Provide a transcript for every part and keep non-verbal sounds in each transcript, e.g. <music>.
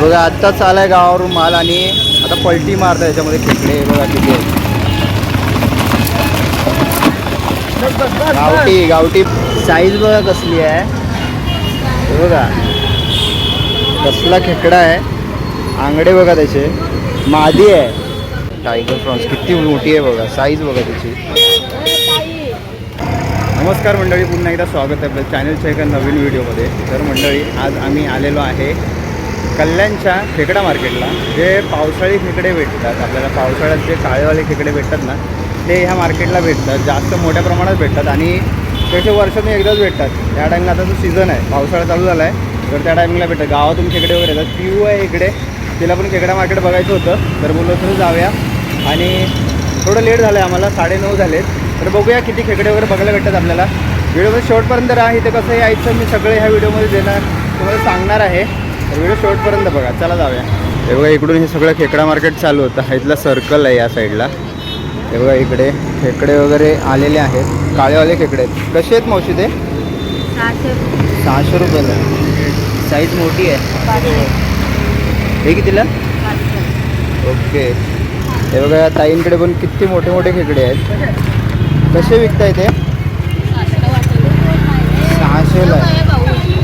बघा आत्ताच आलाय गावावरून माल आणि आता पलटी मारता याच्यामध्ये खेकडे बघा किती आहेत. गावठी गावठी साईज बघा कसली आहे. बघा. कसला खेकडा आहे. आंगडे बघा त्याचे. मादी आहे. टायगर प्रॉन्स किती मोठी आहे बघा साईज बघा त्याची. नमस्कार मंडळी पुन्हा एकदा स्वागत आहे आपल्या चॅनलच्या एका नवीन व्हिडिओमध्ये तर मंडळी आज आम्ही आलेलो आहे कल्याणच्या खेकडा मार्केटला जे पावसाळी खेकडे भेटतात आपल्याला पावसाळ्यात जे काळेवाले खेकडे भेटतात ना ते ह्या मार्केटला भेटतात जास्त मोठ्या प्रमाणात भेटतात. आणि त्याचे वर्षातून एकदाच भेटतात. त्या टाईमला आता जो सीझन आहे पावसाळा चालू झाला आहे तर त्या टायमिंगला भेटतात. गावातून खेकडे वगैरे येतात. पिऊ आहे इकडे. तिला पण खेकडा मार्केट बघायचं होतं तर बोललो तर जाऊया. आणि थोडं लेट झालं आहे आम्हाला साडेनऊ झालेत तर बघूया किती खेकडे वगैरे बघायला भेटतात आपल्याला. व्हिडिओमध्ये शेवटपर्यंत राहा इथे कसं यायचं मी सगळे ह्या व्हिडिओमध्ये देणार तुम्हाला सांगणार आहे. तर व्हिडिओ शेवटपर्यंत बघा. चला जाऊया. हे बघा इकडून हे सगळं खेकडा मार्केट चालू होतं. इथला सर्कल आहे या साईडला हे बघा इकडे खेकडे वगैरे आलेले आहेत. काळेवाले खेकडे आहेत. कसे आहेत मावशी ते? सहाशे रुपयाला. साईज मोठी आहे. हे कितीला? ओके. हे बघा ताईंकडे पण किती मोठे मोठे खेकडे आहेत. कसे विकताय ते? सहाशेला.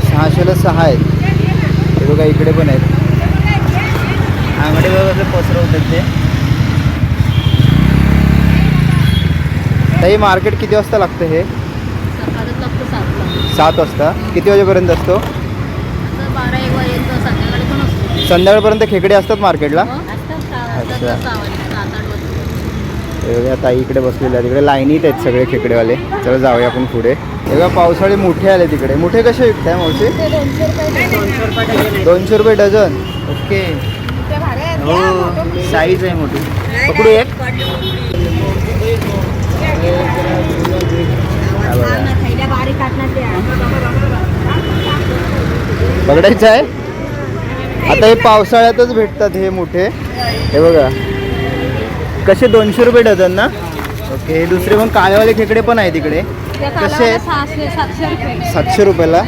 सहाशेला सहा आहेत. हे बघा इकडे पण आहेत. आंगडे बघा कसं पसरवतात ते. ताई मार्केट किती वाजता लागतं हे? सात वाजता. किती वाजेपर्यंत असतो? संध्याकाळपर्यंत खेकडे असतात मार्केटला? अच्छा. ताई इकडे बसलेले आहेत. तिकडे लाईनीत आहेत सगळे खेकडेवाले. चला जाऊया आपण पुढे. हे बघा पावसाळे मोठे आले तिकडे. मोठे कसे विकताय मावशी? दोनशे रुपये डझन. ओके. हो साईज आहे मोठी. पकडू एक? हा बघडायचं आहे? आता हे पावसाळ्यातच भेटतात हे मोठे. हे बघा. कसे दोनशे रुपये डझन ना? ओके हे दुसरे पण काळेवाले खेकडे पण आहे तिकडे कसे आहेत सहाशे सातशे रुपये सातशे रुपयाला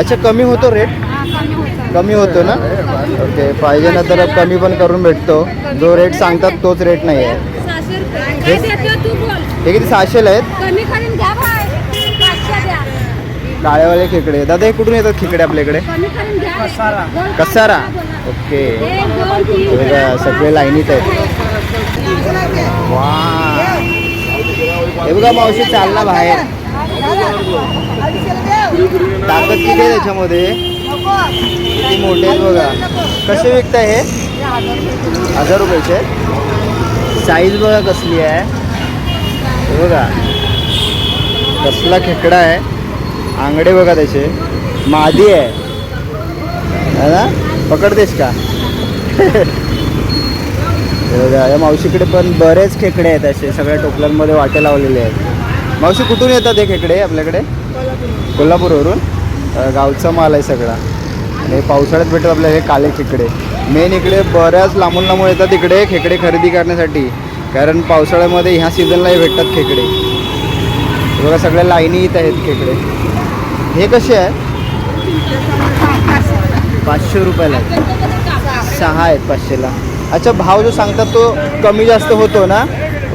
अच्छा कमी होतो रेट हा, कमी होतं. कमी होतो ना ओके पाहिजे ना तर कमी पण करून भेटतो जो रेट सांगतात तोच रेट नाही आहे सहाशे रुपये हे- काय देतो तू बोल हे किती सहाशेला आहेत कमी करून द्या भाई पाचशे द्या काळेवाले खेकडे दादा हे कुठून येतात खेकडे आपल्याकडे कमी करून द्या बोल. कसारा ओके एक दोन तीन हे बघा सगळे लाईनीत आहेत वा हे बघा मावशी चालला बाहेर ताकद किती आहे त्याच्यामध्ये? किती मोठे आहेत बघा. कसे विकताय हे? हजार रुपयाचे? साईज बघा कसली आहे. हे बघा. कसला खेकडा आहे. आंगडे बघा त्याचे. मादी आहे. है ना? पकडतेस का? <laughs> बघा या मावशीकडे पण बरेच खेकडे आहेत असे. सगळ्या टोपल्यांमध्ये वाटे लावलेले आहेत. मावशी कुठून येतात हे खेकडे आपल्याकडे? कोल्हापूरवरून गावचा माल आहे सगळा. आणि पावसाळ्यात भेटतात आपल्याला हे काले खेकडे. मेन इकडे बऱ्याच लांबून लांबून येतात इकडे खेकडे खरेदी करण्यासाठी. कारण पावसाळ्यामध्ये ह्या सीझनलाही भेटतात खेकडे. बघा सगळ्या लाईनी येत आहेत खेकडे. हे कसे आहे पाचशे रुपयाला आहेत. सहा आहेत पाचशेला. अच्छा भाव जो सांगतात तो कमी जास्त होतो ना?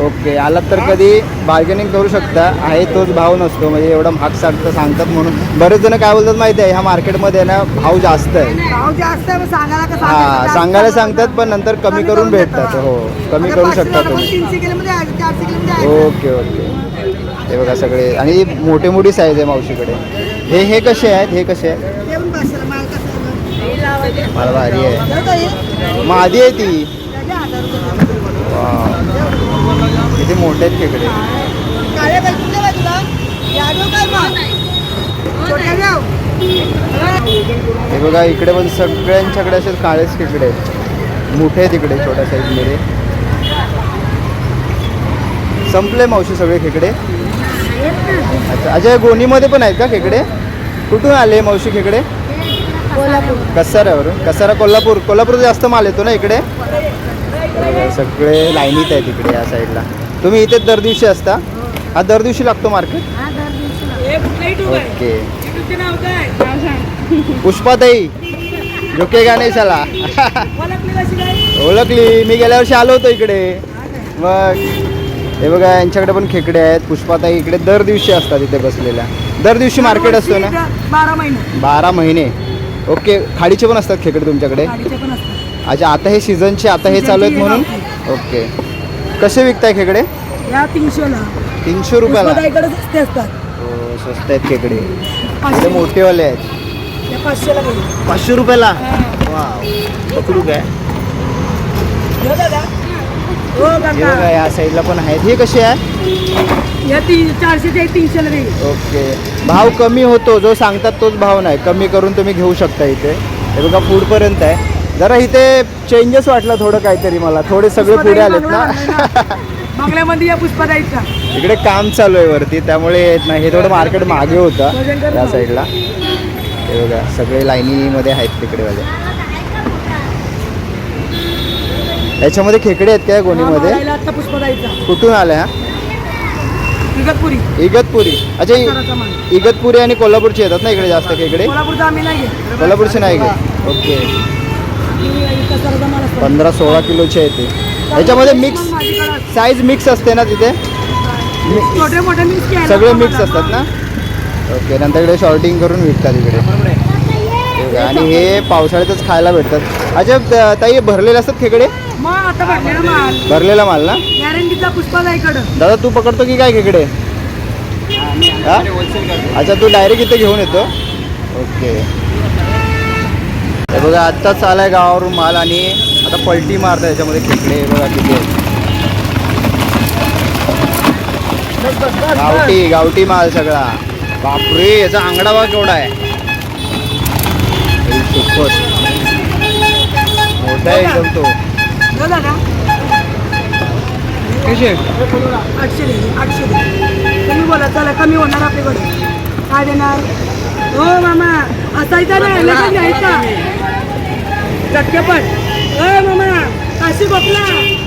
ओके आलात तर कधी बार्गेनिंग करू शकता. आहे तोच भाव नसतो म्हणजे एवढा महाग सांगता सांगतात म्हणून. बरेच जण काय बोलतात माहिती आहे ह्या मार्केटमध्ये ना भाव जास्त आहे. भाव जास्त आहे, मग सांगायला का हा सांगायचं? सांगायला सांगतात पण नंतर कमी करून भेटतात. हो कमी आता करू शकता तुम्ही. तीनशे किलोमध्ये आहे, चारशे किलोमध्ये आहे. Okay okay. हे बघा सगळे. आणि मोठे मोठी साईज आहे मावशीकडे. हे हे कसे आहेत? हे कसे आहेत? ते पण पाचशेला, माल कसा आहे? मला भारी आहे. का हे? मग आधी आहे ती. त्याचे हजार रुपये. वाव. किती मोठे आहेत खेकडे? हे बघा इकडे पण सगळ्यांच्याकडे असे काळेच खेकडे आहेत. मोठे आहेत इकडे छोट्या साईजमध्ये संपले मावशी सगळे खेकडे. अच्छा अच्छा गोणीमध्ये पण आहेत का खेकडे? कुठून आले मावशी खेकडे? कसाऱ्यावरून. कसारा कोल्हापूर. कोल्हापूर जास्त माल येतो ना इकडे? सगळे लाईनीत आहेत इकडे या साईडला तुम्ही इथे दर दिवशी असता? हा. दर दिवशी लागतो मार्केट? हा दर दिवशी ओके. पुष्पाताई. झुकेगा नाही चला ओळखली. मी गेल्या वर्षी आलो होतो इकडे. हा? मग हे बघा यांच्याकडे पण खेकडे आहेत. पुष्पाताई इकडे दर दिवशी असतात इथे बसलेल्या. दर दिवशी मार्केट असतो ना? बारा महिने. बारा महिने. ओके. खाडीचे पण असतात खेकडे तुमच्याकडे? गाडीचे पण असतात. अच्छा आता हे सीझनचे आता हे चालू आहेत म्हणून? ओके. कसे विकताय खेकडे? या तीनशेला. तीनशे रुपयाला? इकडे सस्ते असतात. हो स्वस्त आहेत खेकडे. पाचशे. मोठेवाले आहेत. या पाचशेला गेले पाचशे रुपयाला? वाव. पकडू काय? हो दादा हो हे काका बघा या साईडला पण आहेत. हे कसे आहे या तीन तीनशेला गेले ओके. भाव कमी होतो. जो सांगतात तोच भाव नाही. कमी करून तुम्ही घेऊ शकता इथे. हे बघा फूडपर्यंत आहे. जरा इथे चेंजेस वाटलं थोडं काहीतरी मला. थोडे सगळे पुढे आलेत ना. बंगल्यामध्ये या इकडे काम चालू आहे वरती त्यामुळे येत नाही. हे थोडं मार्केट मागे होतं त्या साईडला हे बघा सगळे लाईनीमध्ये आहेत तिकडे वाले. याच्यामध्ये खेकडे आहेत काय गोणीमध्ये? कुठून आल्या हा? इगतपुरी. इगतपुरी. अच्छा. इगतपुरी आणि कोल्हापूरची येतात ना इकडे जास्त खेकडे? कोल्हापूरचा नाही ओके. पंधरा सोळा किलोचे आहे ते. याच्यामध्ये मिक्स साईज मिक्स असते ना तिथे? सगळे मिक्स असतात ना? ओके नंतर इकडे शॉर्टिंग करून विकतात इकडे. आणि हे पावसाळ्यातच खायला भेटतात. अच्छा ताई भरलेले असतात खेकडे भरलेला माल. ना? दादा तू पकडतो की काय खेकडे? अच्छा तू डायरेक्ट इथे घेऊन येतो. ओके हे बघा आत्ताच आलाय गावावरून माल आणि आता पलटी मारता याच्यामध्ये खेकडे हे बघा किती आहेत. गावठी गावठी माल सगळा. बापरे याचा आंगडा बघा केवढा आहे. हे खूपच मोठा आहे एकदम तो. हो आठशे आठशे कमी बोला चला कमी होणार आपल्याकडे. काय देणार? हो मामा. असायचा ना मामा काशी गोपला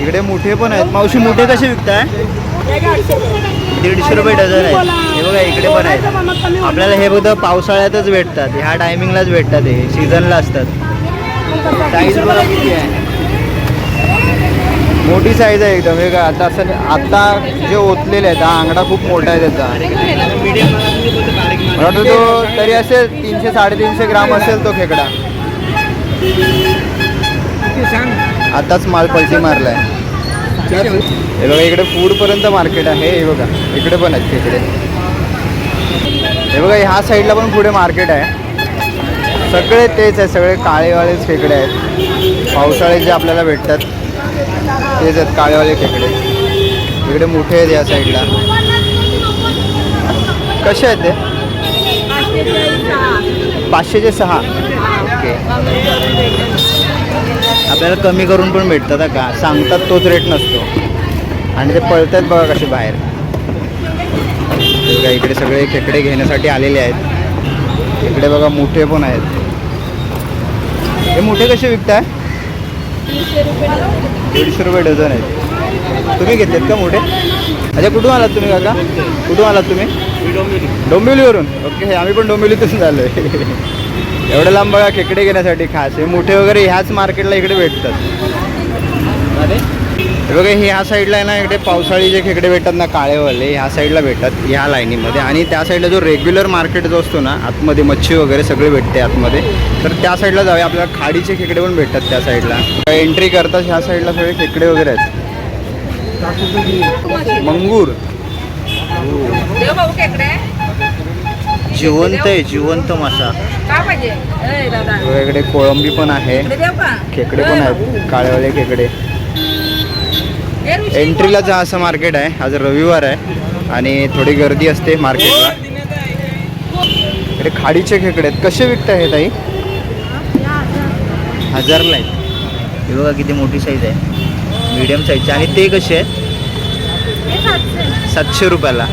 इकडे मोठे पण आहेत. मावशी मोठे कसे विकताय. दीडशे रुपये डझन आहे हे बघा इकडे पण आहेत. आपल्याला हे बघा पावसाळ्यातच भेटतात. ह्या टायमिंगलाच भेटतात हे. सीझनला असतात. साईज बघा किती आहे. मोठी साईज आहे एकदम. हे का आता असं आता जे ओतलेले आहेत हा आंगडा खूप मोठा आहे त्याचा. वाटतं तो तरी असेल तीनशे साडेतीनशे ग्राम असेल तो खेकडा. आताच माल पलटी मारलाय. हे बघा इकडे फूड पर्यंत मार्केट आहे. हे बघा इकडे पण आहेत खेकडे हे बघा ह्या साईडला पण पुढे मार्केट आहे. सगळे तेच आहे सगळे काळेवालेच खेकडे आहेत. पावसाळ्यात जे आपल्याला भेटतात तेच आहेत काळेवाले खेकडे. इकडे मोठे आहेत या साईडला कसे आहेत ते? पाचशेचे सहा. ओके आपल्याला कमी करून पण भेटतात का? सांगतात तोच रेट नसतो. आणि ते पळतात बघा कसे बाहेर. बघा इकडे सगळे खेकडे घेण्यासाठी आलेले आहेत. इकडे बघा मोठे पण आहेत. हे मोठे कसे विकताय? दीडशे रुपये डझन आहेत. तुम्ही घेतलेत का मोठे? अच्छा कुठून आलात तुम्ही काका? कुठून आलात तुम्ही? डोंबिवलीवरून. ओके आम्ही पण डोंबिवलीतून झालो आहे एवढं लांब बघा खेकडे घेण्यासाठी खास. हे मोठे वगैरे ह्याच मार्केटला इकडे भेटतात. हे बघा ह्या साईडला आहे ना इकडे पावसाळी जे खेकडे भेटतात ना काळेवाले ह्या साईडला भेटतात ह्या लाईनीमध्ये. आणि त्या साईडला जो रेग्युलर मार्केट जो असतो ना आतमध्ये मच्छी वगैरे सगळे भेटते आतमध्ये. तर त्या साईडला जाऊया. आपल्याला खाडीचे खेकडे पण भेटतात त्या साईडला. एंट्री करतात ह्या साईडला सगळे खेकडे वगैरे आहेत. मंगूर. देव भाऊ केकडे जिवंत आहे जिवंत मासा. इकडे कोळंबी पण आहे. खेकडे पण आहेत काळेवाले खेकडे. एंट्रीला जा असं मार्केट आहे. आज रविवार आहे आणि थोडी गर्दी असते मार्केटला इकडे खाडीचे खेकडे आहेत. कसे विकताय हे ताई? हजारला आहेत. हे बघा किती मोठी साईज आहे. मीडियम साईजचे आणि ते कसे आहेत? सातशे. रुपयाला.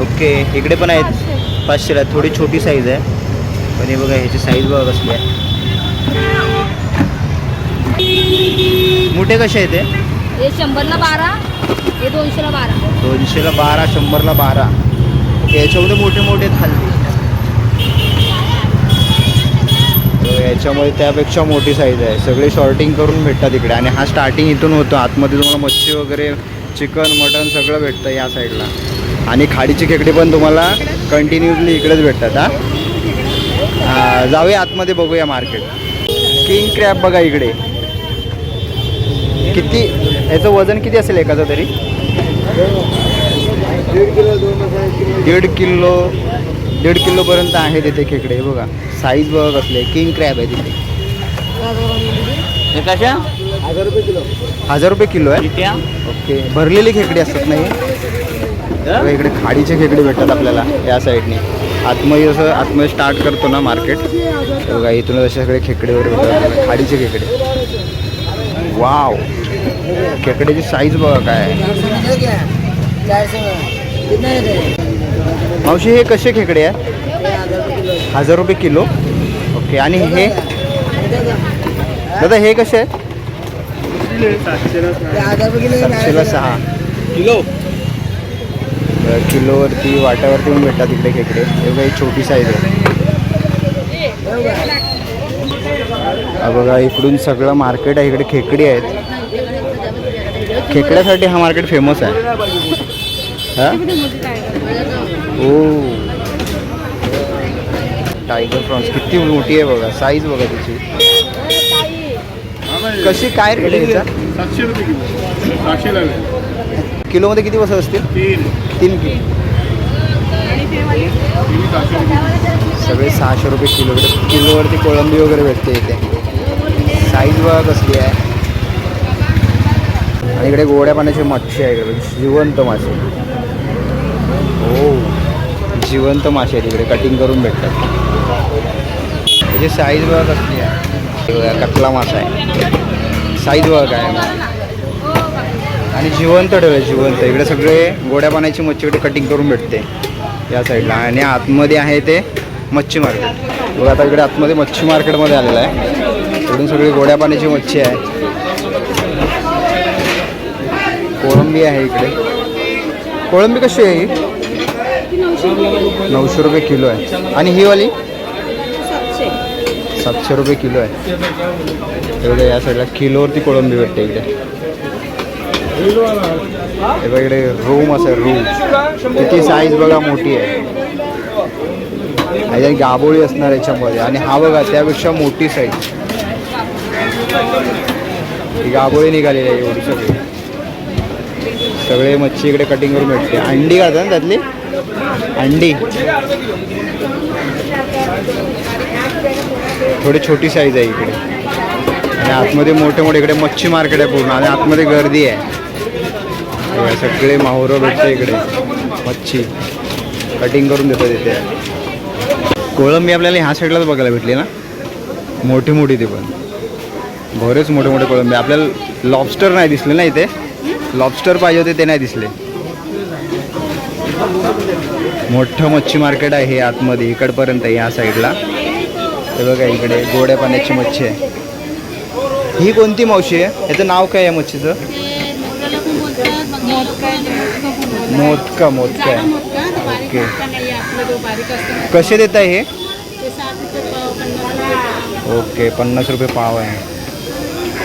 ओके इकडे पण आहेत. पाचशेला थोडी छोटी साईज आहे. पण हे बघा ह्याची साईज बघा कसली आहे. मोठे कसे आहेत ते हे शंभरला बारा हे दोनशेला बारा. दोनशेला बारा शंभरला बारा. याच्यामध्ये मोठे मोठे थालते याच्यामध्ये त्यापेक्षा मोठी साईज आहे. सगळे शॉर्टिंग करून भेटतात इकडे. आणि हा स्टार्टिंग इथून होतो. आतमध्ये तुम्हाला मच्छी वगैरे चिकन मटन सगळं भेटतं या साईडला आणि खाडीची खेकडी पण तुम्हाला कंटिन्युअसली इकडेच भेटतात हा? जाऊया आतमध्ये बघूया मार्केट किंग क्रॅब बघा इकडे. किती याचं वजन किती असेल एकाचं तरी? दीड किलो दीड किलोपर्यंत आहे तिथे खेकडे बघा. साईज बघा कसले किंग क्रॅब आहे तिथे. हे कशा? हजार रुपये किलो. आहे? ओके. भरलेली खेकडी असतात नाही इकडे खाडीचे खेकडे भेटतात आपल्याला या साईडने. आतमध्ये जसं आतमध्ये स्टार्ट करतो ना मार्केट बघा इथून असे सगळे खेकडे वगैरे भेटतात. खाडीचे खेकडे. वाव खेकड्याची साईज बघा काय आहे. मावशी हे कसे खेकडे आहे हजार रुपये किलो. ओके आणि हे? दादा हे कसे आहे सातशेला सहा. किलो. तर किलोवरती वाट्यावरती पण भेटतात इकडे खेकडे. बघा ही छोटी साईज आहे. बघा इकडून सगळं मार्केट आहे. इकडे खेकडी आहेत. खेकड्यासाठी हा मार्केट फेमस आहे. हा? ओ. टायगर प्रॉन्स किती मोठी आहे बघा. साईज बघा त्याची. कशी काय रेट आहे याचा? सातशे रुपये किलो. किलोमध्ये किती बसत असतील? तीन. तीन किलो सगळे सहाशे रुपये किलो किलोवरती कोळंबी वगैरे भेटते इथे. साईज बघा कसली आहे. आणि इकडे गोड्या पाण्याची मच्छी आहे इकडे. जिवंत मासे. हो. जिवंत मासे आहेत इकडे. कटिंग करून भेटतात. त्याची साईज बघा कसली आहे. कतला मासा आहे. साईज बघा काय. आणि जिवंत ठेवलं जिवंत. इकडे सगळे गोड्या पाण्याची मच्छी इकडे कटिंग करून भेटते या साईडला आणि आतमध्ये आहे ते मच्छी मार्केट बघा आता इकडे आतमध्ये मच्छी मार्केटमध्ये आलेलं आहे. इकडून सगळी गोड्या पाण्याची मच्छी आहे. कोळंबी आहे इकडे. कोळंबी कशी आहे ही? नऊशे रुपये किलो आहे. आणि ही वाली? सातशे. रुपये किलो आहे. एवढं या साईडला किलोवरती कोळंबी भेटते इकडे. हे बघ इकडे रूम असं रूम किती साईज बघा मोठी आहे. आणि गाबोळी असणार याच्यामध्ये. आणि हा बघा त्यापेक्षा मोठी साईज गाबोळी निघालेली आहे एवढी सगळी. सगळे मच्छी इकडे कटिंग करून भेटते. अंडी घालतात ना त्यातली? अंडी. थोडी छोटी साईज आहे इकडे. आणि आतमध्ये मोठे मोठे इकडे मच्छी मार्केट आहे पूर्ण. आणि आतमध्ये गर्दी आहे. हे सगळे माहुरं भेटते इकडे. मच्छी. कटिंग करून देतात इथे. कोळंबी आपल्याला ह्या साईडलाच बघायला भेटली ना? मोठी मोठी ती पण. बरेच मोठे मोठे कोळंबी. आपल्याला लॉबस्टर नाही दिसले ना इथे? लॉबस्टर पाहिजे होते ते नाही दिसले. मोठं मच्छी मार्केट आहे आतमध्ये इकडपर्यंत ह्या साईडला हे बघा इकडे गोड्या पाण्याची मच्छी आहे. ही कोणती मावशी आहे? याचं नाव काय आहे मच्छीचं ते मोगऱ्याला पण बोलतात मोदका मोदका ओके. कसे देत आहे हे? ओके पन्नास रुपये पाव आहे.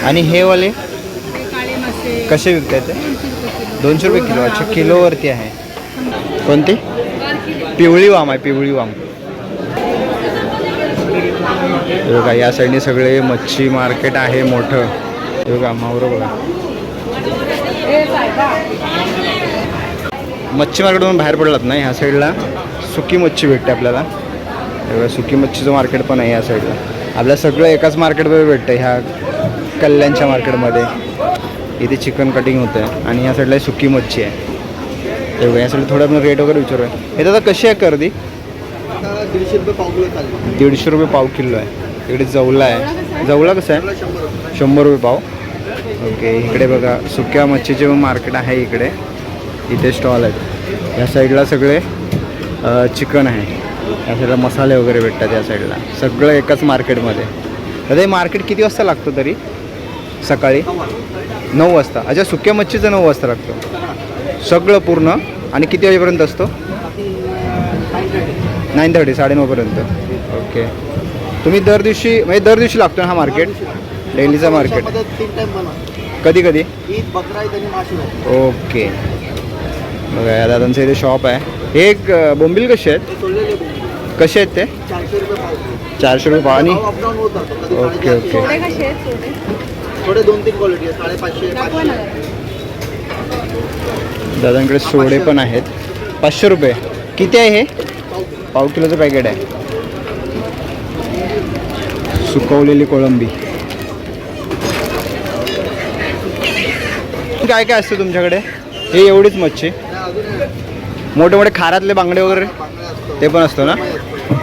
आणि हे वाले? कसे विकताय ते? दोनशे रुपये किलो. अच्छा किलोवरती आहे. कोणती? पिवळी वाम आहे पिवळी वाम. हे बघा या साईडने सगळे मच्छी मार्केट आहे मोठं. हे बघा मावरं बघा. मच्छी मार्केटमधून बाहेर पडलात ना ह्या साईडला? सुकी मच्छी भेटते आपल्याला. बघा सुकी मच्छीचं मार्केट पण आहे या साईडला. आपल्या सगळं एकाच मार्केटमध्ये भेटतं ह्या कल्याणच्या मार्केटमध्ये इथे चिकन कटिंग होतं आहे आणि ह्या साईडला सुकी मच्छी आहे. बघा या साईडला थोडं आपण रेट वगैरे विचारूया. हे दादा कशी आहे कर्दी दीडशे रुपये पाव किलो दीडशे रुपये पाव किलो आहे. इकडे जवला आहे. जवला कसं आहे? शंभर रुपये पाव. ओके इकडे बघा सुक्या मच्छीचे मार्केट आहे इकडे. इथे स्टॉल आहेत. या साईडला सगळे चिकन आहे. या साईडला मसाले वगैरे भेटतात या साईडला सगळं एकाच मार्केटमध्ये तर हे मार्केट किती वाजता लागतो तरी? सकाळी? नऊ वाजता. अच्छा सुक्या मच्छीचं नऊ वाजता लागतो. सगळं पूर्ण. आणि किती वाजेपर्यंत असतो? नाईन थर्टी साडेनऊपर्यंत. ओके. तुम्ही दर दिवशी म्हणजे दर दिवशी लागतो ना हा मार्केट डेलीचा मार्केट कधी कधी? ईद बकरा ईद आणि माशी ओके. बघा या दादांचं इथे शॉप आहे. हे एक बोंबील कसे आहेत. कसे आहेत ते? चारशे रुपये पाव चारशे रुपये पाव. आणि? अपडाऊन होत राहतो कधी ओके, साडेचारशे. ओके. थोडे कसे आहेत? थोडे. थोडे दोन तीन क्वालिटी आहे साडेपाचशे दाखवा ना. पाचशे दादांकडे सोडे पण आहेत. पाचशे रुपये. किती आहे हे? पाव किलोचं पॅकेट आहे. सुकवलेली कोळंबी. काय काय असतं तुमच्याकडे? हे एवढीच मच्छी. मोठे मोठे खारातले बांगडे वगैरे? ते पण असतं ना?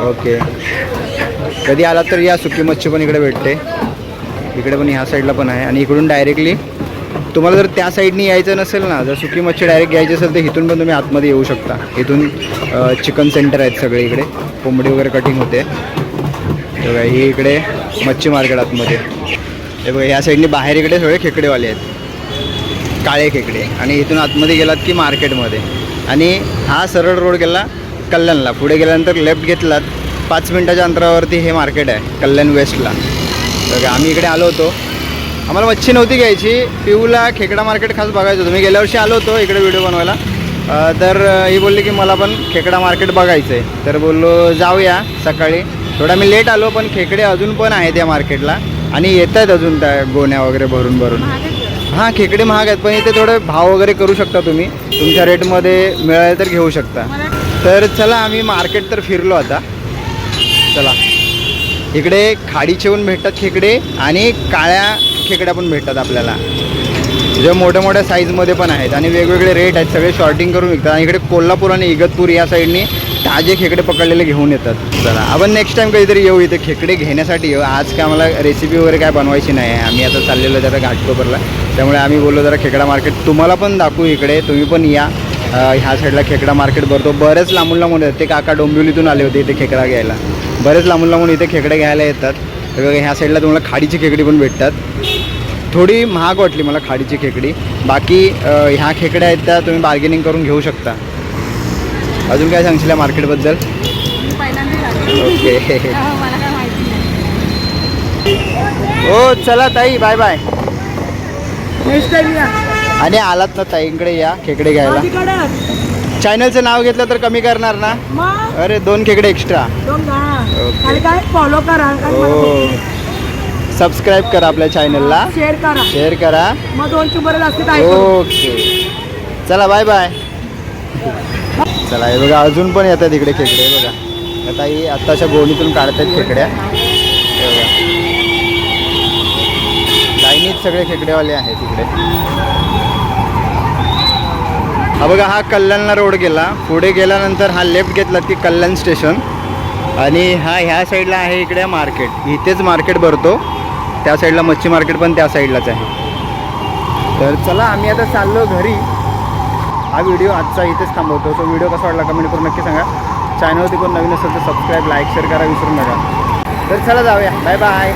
ओके. कधी आलात तर या सुकी मच्छी पण इकडे भेटते. इकडे पण ह्या साईडला पण आहे. आणि इकडून डायरेक्टली तुम्हाला जर त्या साईडनी यायचं नसेल ना जर सुकी मच्छी डायरेक्ट घ्यायची असेल तर इथून पण तुम्ही आतमध्ये येऊ शकता. इथून चिकन सेंटर आहेत सगळे इकडे. कोंबडी वगैरे कटिंग होते. बघा ही इकडे मच्छी मार्केट आतमध्ये. हे बघा ह्या साईडनी बाहेर इकडे सगळे खेकडेवाले आहेत. काळे खेकडे. आणि इथून आतमध्ये गेलात की मार्केटमध्ये. आणि हा सरळ रोड गेला कल्याणला. पुढे गेल्यानंतर लेफ्ट घेतलात. पाच मिनटाच्या अंतरावरती हे मार्केट आहे कल्याण वेस्टला. तर आम्ही इकडे आलो होतो. आम्हाला मच्छी नव्हती घ्यायची. पिऊला खेकडा मार्केट खास बघायचं होतं. मी गेल्या वर्षी आलो होतो इकडे व्हिडिओ बनवायला. तर ही बोलली की मला पण खेकडा मार्केट बघायचं आहे तर बोललो जाऊया सकाळी. थोडा मी लेट आलो पण खेकडे अजून पण आहेत या मार्केटला. आणि येत आहेत अजून त्या गोण्या वगैरे भरून भरून. हां खेकडे महाग आहेत पण इथे थोडे भाव वगैरे करू शकता तुम्ही. तुमच्या रेटमध्ये मिळाले तर घेऊ शकता. तर चला आम्ही मार्केट तर फिरलो आता. चला. इकडे खाडीचे पण भेटतात खेकडे आणि काळ्या खेकड्या पण भेटतात आपल्याला. जे मोठ्या मोठ्या साईजमध्ये पण आहेत आणि वेगवेगळे रेट आहेत सगळे शॉर्टिंग करून विकतात. आणि इकडे कोल्हापूर आणि इगतपूर या साईडनी ताजे खेकडे पकडलेले घेऊन येतात. चला आपण नेक्स्ट टाईम कधीतरी येऊ इथे. खेकडे घेण्यासाठी येऊ. आज काय आम्हाला रेसिपी वगैरे काय बनवायची नाही आहे. आम्ही आता चाललेलो जरा घाटकोपरला. त्यामुळे आम्ही बोललो जरा खेकडा मार्केट. तुम्हाला पण दाखवू इकडे तुम्ही पण या. ह्या साईडला खेकडा मार्केट भरतो. बरेच लांबून लांबून येतात. ते काका डोंबिवलीतून आले होते इथे खेकडा घ्यायला. बरेच लांबून लांबून इथे खेकडे घ्यायला येतात. बघा ह्या साईडला तुम्हाला खाडीची खेकडी पण भेटतात. थोडी महाग वाटली मला खाडीची खेकडी. बाकी ह्या खेकड्या आहेत त्या तुम्ही बार्गेनिंग करून घेऊ शकता. अजून काय सांगशील या मार्केटबद्दल? ओके <laughs> नाही. हो चला ताई बाय बाय नेक्स्ट टाइम या. आणि आलात ना ताईंकडे या खेकडे घ्यायला. चॅनलचं नाव घेतलं तर कमी करणार ना? अरे दोन खेकडे एक्स्ट्रा काय? फॉलो करा सबस्क्राईब करा आपल्या चॅनलला शेअर करा. शेअर करा. मग दोन ओके चला बाय बाय चला हे बघा अजून पण येतात इकडे खेकडे बघा. आता ही आत्ताच्या गोणीतून काढतात खेकड्या हे बघा लाईनीत सगळे खेकडेवाले आहेत इकडे. हा बघा हा कल्याणला रोड गेला. पुढे गेल्यानंतर हा लेफ्ट घेतला की कल्याण स्टेशन आणि हा ह्या साईडला आहे इकडे मार्केट इथेच मार्केट भरतो. त्या साईडला मच्छी मार्केट पण त्या साईडलाच आहे. तर चला आम्ही आता चाललो घरी. हा व्हिडिओ आजचा इथेच थांबवतो. तो व्हिडिओ कसा वाटला कमेंट करून नक्की सांगा. चॅनलवरती कोण नवीन असेल तर सबस्क्राईब लाईक शेअर करा विसरू नका. तर चला जाऊया. Bye bye